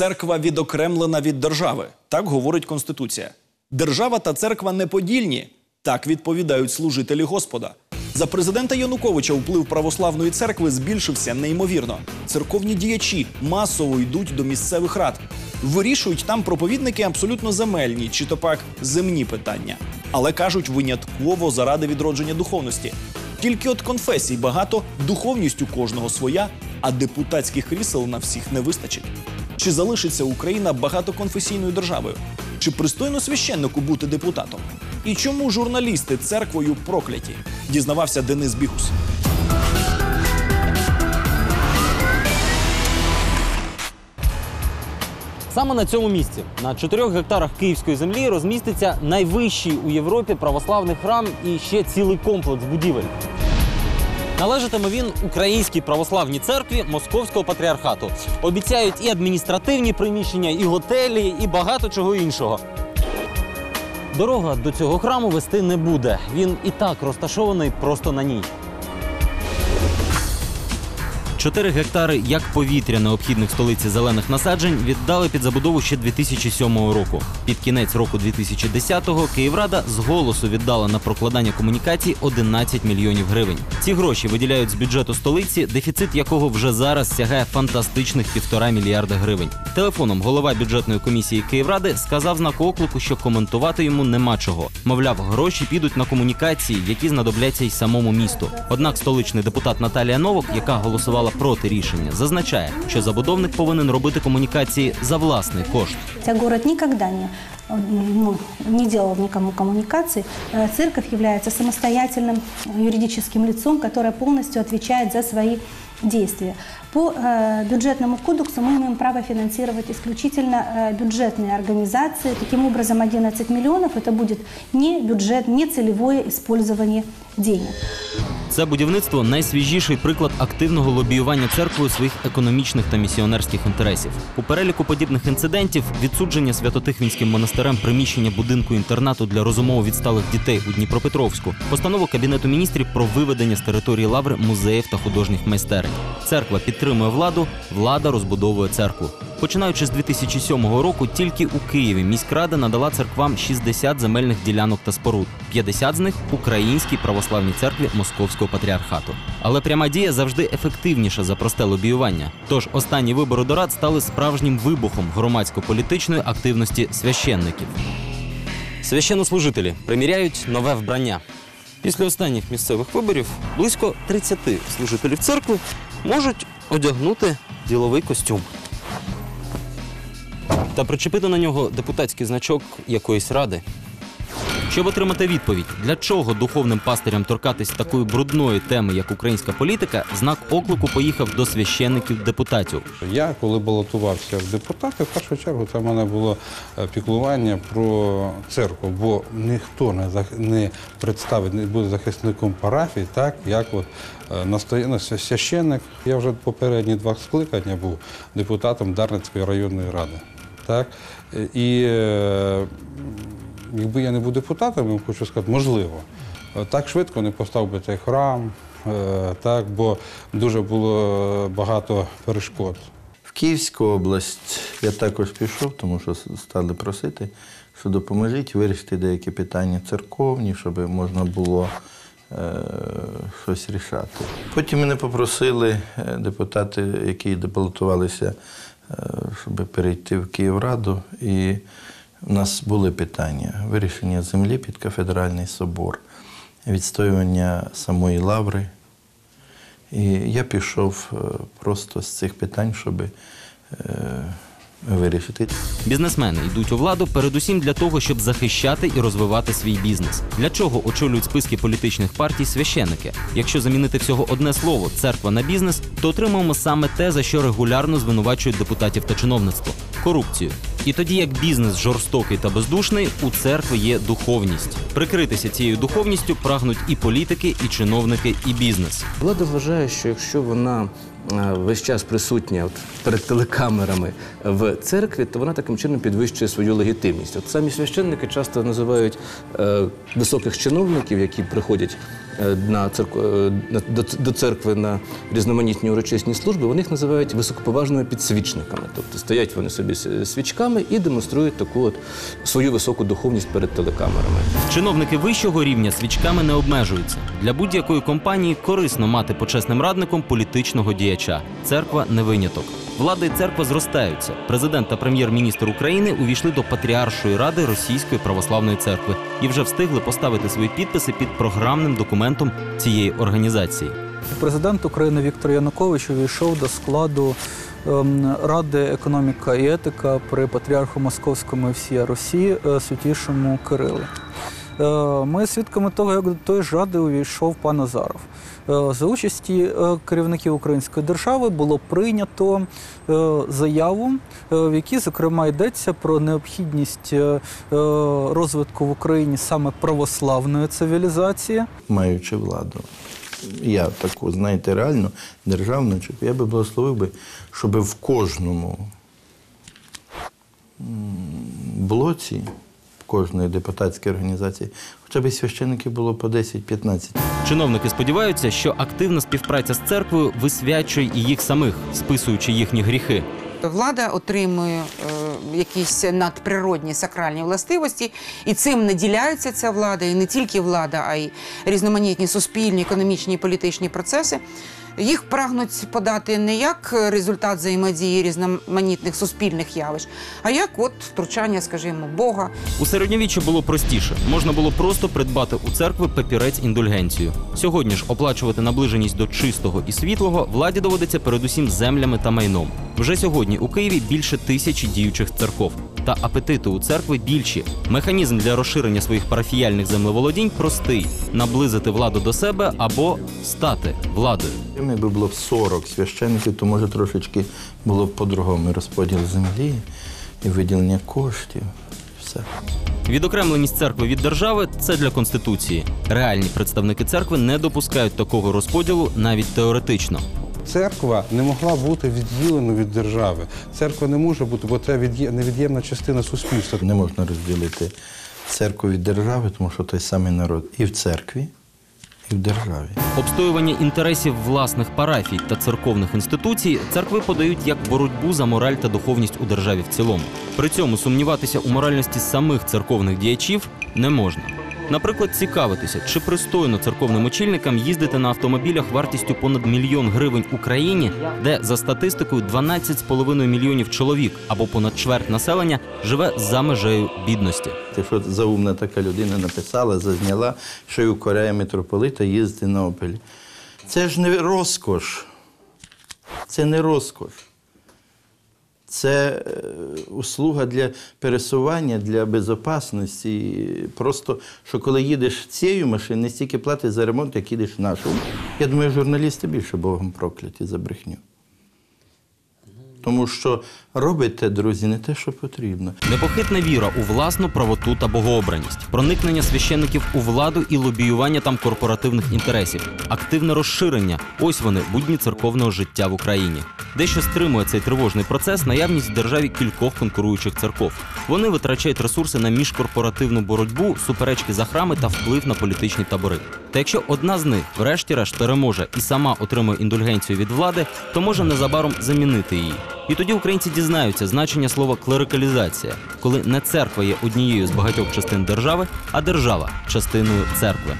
Церква відокремлена від держави. Так говорить Конституція. Держава та церква неподільні. Так відповідають служителі Господа. За президента Януковича вплив православної церкви збільшився неймовірно. Церковні діячі масово йдуть до місцевих рад. Вирішують там проповідники абсолютно земельні чи то пак земні питання, але кажуть винятково заради відродження духовності. Тільки от конфесій багато, духовність у кожного своя, а депутатських крісел на всіх не вистачить. Чи залишиться Україна багатоконфесійною державою? Чи пристойно священнику бути депутатом? І чому журналісти церквою прокляті? Дізнавався Денис Бігус. Саме на цьому місці, на 4 гектарах київської землі, розміститься найвищий у Європі православний храм і ще цілий комплекс будівель. Належатиме він Українській православній церкві Московського патріархату. Обіцяють і адміністративні приміщення, і готелі, і багато чого іншого. Дорога до цього храму вести не буде. Він і так розташований просто на ній. Чотири гектари як повітря необхідних столиці зелених насаджень віддали під забудову ще 2007 року. Під кінець року 2010-го Київрада з голосу віддала на прокладання комунікацій 11 мільйонів гривень. Ці гроші виділяють з бюджету столиці, дефіцит якого вже зараз сягає фантастичних півтора мільярда гривень. Телефоном голова бюджетної комісії Київради сказав знак оклику, що коментувати йому нема чого. Мовляв, гроші підуть на комунікації, які знадобляться й самому місту. Однак столичний депутат Наталія Новок, яка голосувала проти рішення, зазначає, що забудовник повинен робити комунікації за власний кошт. Хотя город никогда не, э, ну, не делал никому коммуникаций, э, церковь является самостоятельным юридическим лицом, которое полностью отвечает за свои действия. По э, бюджетному кодексу мы имеем право финансировать исключительно э, бюджетные организации. Таким образом, 11 миллионов это будет не бюджет, не целевое использование денег. Це будівництво найсвіжіший приклад активного лобіювання церквою своїх економічних та місіонерських інтересів. У переліку подібних інцидентів відсудження Святотихвінським монастирем приміщення будинку інтернату для розумово відсталих дітей у Дніпропетровську, постанову кабінету міністрів про виведення з території лаври музеїв та художніх майстерень. Церква підтримує владу, влада розбудовує церкву. Починаючи з 2007 року, тільки у Києві міськрада надала церквам 60 земельних ділянок та споруд, 50 з них українській православній церкві Московського патріархату. Але пряма дія завжди ефективніша за просте лобіювання. Тож останні вибори до рад стали справжнім вибухом громадсько-політичної активності священників. Священнослужителі приміряють нове вбрання. Після останніх місцевих виборів близько 30 служителів церкви можуть одягнути діловий костюм та причепити на нього депутатський значок якоїсь ради. Щоб отримати відповідь, для чого духовним пастирям торкатись такої брудної теми, як українська політика, знак оклику поїхав до священників депутатів. Я, коли балотувався в депутати, в першу чергу це в мене було е, піклування про церкву, бо ніхто не, не представить, не буде захисником парафії, так як от е, священник. Я вже попередні два скликання був депутатом Дарницької районної ради. Так? Е, І якби я не був депутатом, хочу сказати, можливо, так швидко не постав би цей храм, е, так, бо дуже було багато перешкод. В Київську область я також пішов, тому що стали просити, що допоможіть вирішити деякі питання церковні, щоб можна було е, щось рішати. Потім мене попросили е, депутати, які балотувалися, щоб перейти в Київраду. І в нас були питання вирішення землі під кафедральний собор, відстоювання самої лаври. І я пішов е, просто з цих питань, щоб е, вирішити. Бізнесмени йдуть у владу передусім для того, щоб захищати і розвивати свій бізнес. Для чого очолюють списки політичних партій священики? Якщо замінити всього одне слово церква на бізнес, то отримаємо саме те, за що регулярно звинувачують депутатів та чиновництво корупцію. І тоді як бізнес жорстокий та бездушний, у церкви є духовність. Прикритися цією духовністю прагнуть і політики, і чиновники, і бізнес. Влада вважає, що якщо вона весь час присутня от, перед телекамерами в церкві, то вона таким чином підвищує свою легітимність. От самі священники часто називають е, високих чиновників, які приходять е, на церкву, е, до, церкви на різноманітні урочисні служби, вони їх називають високоповажними підсвічниками. Тобто стоять вони собі свічками і демонструють таку от свою високу духовність перед телекамерами. Чиновники вищого рівня свічками не обмежуються. Для будь-якої компанії корисно мати почесним радником політичного діяча. Церква не виняток. Влада і церква зростаються. Президент та прем'єр-міністр України увійшли до Патріаршої ради Російської православної церкви і вже встигли поставити свої підписи під програмним документом цієї організації. Президент України Віктор Янукович увійшов до складу ем, Ради економіка і етика при патріарху Московському і всія Русі е, святішому Кирилу. Е, Ми свідками того, як до тої ж ради увійшов пан Азаров. Е, За участі е, керівників української держави було прийнято заяву, в якій, зокрема, йдеться про необхідність розвитку в Україні саме православної цивілізації. маючи владу. Я таку, знаєте, реально державничок, я би благословив би, щоб в кожному блоці кожної депутатської організації хоча б священників було по 10-15. Чиновники сподіваються, що активна співпраця з церквою висвячує і їх самих, списуючи їхні гріхи. Влада отримує е, якісь надприродні сакральні властивості, і цим наділяється ця влада, і не тільки влада, а й різноманітні суспільні, економічні і політичні процеси. Їх прагнуть подати не як результат взаємодії різноманітних суспільних явищ, а як от втручання, скажімо, Бога У середньовіччі було простіше. Можна було просто придбати у церкви папірець індульгенцію. Сьогодні ж оплачувати наближеність до чистого і світлого владі доводиться передусім землями та майном. Вже сьогодні у Києві більше тисячі діючих церков. Та апетити у церкви більші. Механізм для розширення своїх парафіяльних землеволодінь простий: наблизити владу до себе або стати владою. Якби було б 40 священників, то може трошечки було б по-другому розподіл землі і виділення коштів. Все. Відокремленість церкви від держави це для конституції. Реальні представники церкви не допускають такого розподілу навіть теоретично. Церква не могла бути відділеною від держави. Церква не може бути, бо це від'є- невід'ємна частина суспільства. Не можна розділити церкву від держави, тому що той самий народ і в церкві, і в державі. Обстоювання інтересів власних парафій та церковних інституцій церкви подають як боротьбу за мораль та духовність у державі в цілому. При цьому сумніватися у моральності самих церковних діячів не можна. Наприклад, цікавитися, чи пристойно церковним очільникам їздити на автомобілях вартістю понад мільйон гривень у країні, де за статистикою 12,5 мільйонів чоловік або понад чверть населення живе за межею бідності. Те, що заумна така людина написала, зазняла, що й укоряє митрополита їздити на опелі. Це ж не розкош. Це не розкош. Це е, услуга для пересування, для безпечності. Просто, що коли їдеш цією машиною, не стільки платиш за ремонт, як їдеш нашу. Я думаю, журналісти більше Богом прокляті за брехню. Тому що робите, друзі, не те, що потрібно. Непохитна віра у власну правоту та богообраність, проникнення священиків у владу і лобіювання там корпоративних інтересів, активне розширення ось вони будні церковного життя в Україні. Дещо стримує цей тривожний процес наявність в державі кількох конкуруючих церков. Вони витрачають ресурси на міжкорпоративну боротьбу, суперечки за храми та вплив на політичні табори. Та якщо одна з них, врешті-решт, переможе і сама отримує індульгенцію від влади, то може незабаром замінити її. І тоді українці дізнаються значення слова клерикалізація, коли не церква є однією з багатьох частин держави, а держава частиною церкви.